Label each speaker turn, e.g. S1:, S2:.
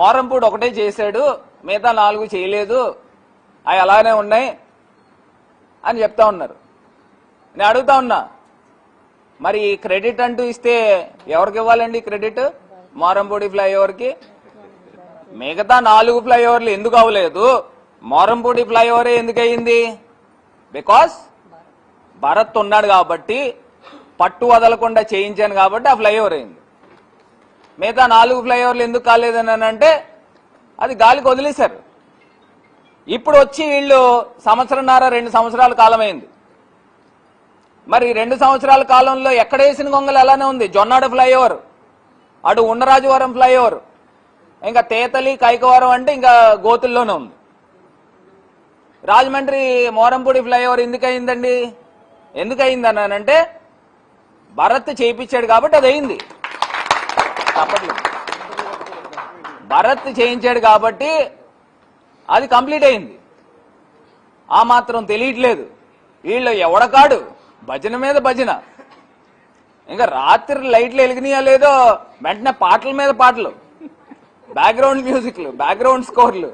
S1: మోరంపూడి ఒకటే చేశాడు మిగతా నాలుగు చేయలేదు అవి అలానే ఉన్నాయి అని చెప్తా ఉన్నారు. నేను అడుగుతా ఉన్నా మరి క్రెడిట్ అంటూ ఇస్తే ఎవరికి ఇవ్వాలండి క్రెడిట్? మోరంపూడి ఫ్లైఓవర్కి? మిగతా నాలుగు ఫ్లైఓవర్లు ఎందుకు అవ్వలేదు? మోరంపూడి ఫ్లైఓవరే ఎందుకు అయింది బికాస్ భరత్ ఉన్నాడు కాబట్టి పట్టు వదలకుండా చేయించాను కాబట్టి ఆ ఫ్లైఓవర్ అయింది. మిగతా నాలుగు ఫ్లైఓవర్లు ఎందుకు కాలేదని అని అంటే అది గాలికి వదిలేశారు. ఇప్పుడు వచ్చి వీళ్ళు సంవత్సరంన్నర రెండు సంవత్సరాల కాలమైంది. మరి రెండు సంవత్సరాల కాలంలో ఎక్కడ వేసిన గొంగలు అలానే ఉంది? జొన్నాడు ఫ్లైఓవర్ అటు ఉండరాజువరం ఫ్లైఓవర్ ఇంకా తేతలి కైకవరం అంటే ఇంకా గోతుల్లోనే ఉంది. రాజమండ్రి మోరంపూడి ఫ్లైఓవర్ ఎందుకు అయిందండి అంటే భరత్ చేయించాడు కాబట్టి అది అయింది తప్పట్లేదు భరత్ చేయించాడు కాబట్టి అది కంప్లీట్ అయింది. ఆ మాత్రం తెలియట్లేదు. వీళ్ళు ఎవడకాడు భజన మీద భజన. ఇంకా రాత్రి లైట్లు వెలిగినాయా లేదో వెంటనే పాటల మీద పాటలు. Background మ్యూజిక్లు background స్కోర్లు